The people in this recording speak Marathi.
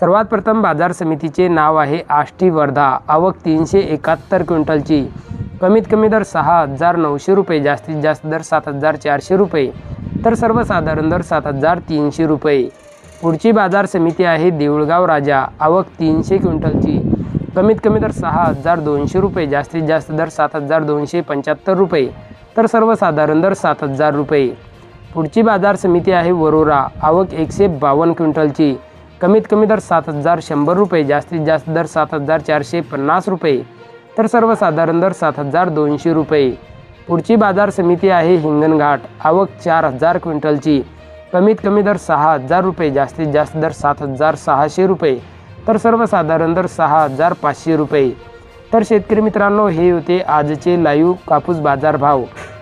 सर्वात प्रथम बाजार समितीचे नाव आहे आष्टी वर्धा. आवक तीनशे एकाहत्तर क्विंटलची. कमीत कमी दर सहा हजार नऊशे रुपये जास्तीत जास्त दर सात हजार चारशे रुपये तर सर्वसाधारण दर सात हजार तीनशे रुपये. पुढची बाजार समिती आहे देऊळगाव राजा. आवक तीनशे क्विंटलची. कमीत कमी दर सहा हजार दोनशे रुपये जास्तीत जास्त दर सात हजार दोनशे पंच्याहत्तर रुपये तर सर्वसाधारण दर सात हजार रुपये. पुढची बाजार समिती आहे वरोरा. आवक एकशे बावन्न क्विंटलची. कमीत कमी दर सात हजार शंभर रुपये जास्तीत जास्त दर सात हजार चारशे पन्नास रुपये तर सर्वसाधारण दर सात हजार दोनशे रुपये. पुढची बाजार समिती आहे हिंगणघाट आवक चार हजार क्विंटलची. कमीत कमी दर सहा हजार रुपये जास्तीत जास्त दर सात हजार सहाशे रुपये तर सर्वसाधारण दर सहा हजार पाचशे रुपये. तर शेतकरी मित्रांनो हे होते आजचे लाईव्ह कापूस बाजार भाव.